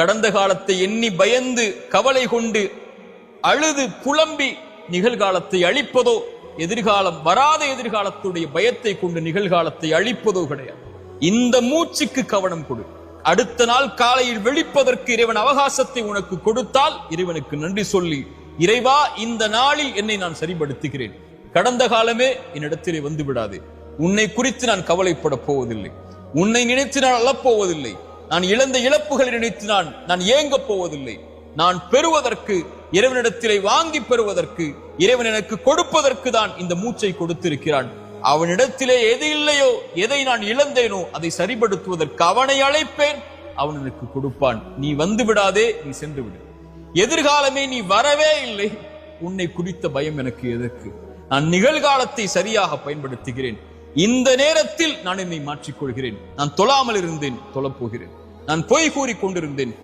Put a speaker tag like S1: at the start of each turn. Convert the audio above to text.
S1: கடந்த காலத்தை எண்ணி பயந்து கவலை கொண்டு அழுது புலம்பி நிகழ்காலத்தை அழிப்பதோ எதிர்காலம் வராத எதிர்காலத்துடைய பயத்தை கொண்டு நிகழ்காலத்தை அழிப்பதோ கிடையாது. இந்த மூச்சுக்கு கவனம் கொடு. அடுத்த நாள் காலையில் வெளிப்பதற்கு இறைவன் அவகாசத்தை உனக்கு கொடுத்தால் இறைவனுக்கு நன்றி சொல்லி இறைவா இந்த நாளில் என்னை நான் சரிபடுத்துகிறேன் கடந்த காலமே என்னிடத்திலே வந்து விடாது. உன்னை குறித்து நான் கவலைப்பட போவதில்லை. உன்னை நினைத்து நான் அழப்போவதில்லை நான் இழந்த இழப்புகளை நினைத்து நான் நான் ஏங்கப் போவதில்லை. நான் பெறுவதற்கு இறைவனிடத்திலே வாங்கி பெறுவதற்கு இறைவன் எனக்கு கொடுப்பதற்கு தான் இந்த மூச்சை கொடுத்திருக்கிறான். அவனிடத்திலே எது இல்லையோ எதை நான் இழந்தேனோ அதை சரிபடுத்துவதற்கு அவனை அழைப்பேன். அவன் எனக்கு கொடுப்பான். நீ வந்து விடாதே நீ சென்று விடு. எதிர்காலமே நீ வரவே இல்லை. உன்னை குறித்த பயம் எனக்கு எதற்கு? நான் நிகழ்காலத்தை சரியாக பயன்படுத்துகிறேன். இந்த நேரத்தில் நான் என்னை மாற்றிக் கொள்கிறேன் நான் தொழாமல் இருந்தேன் தொழப்போகிறேன். நான் பொய் கூறிக் கொண்டிருந்தேன்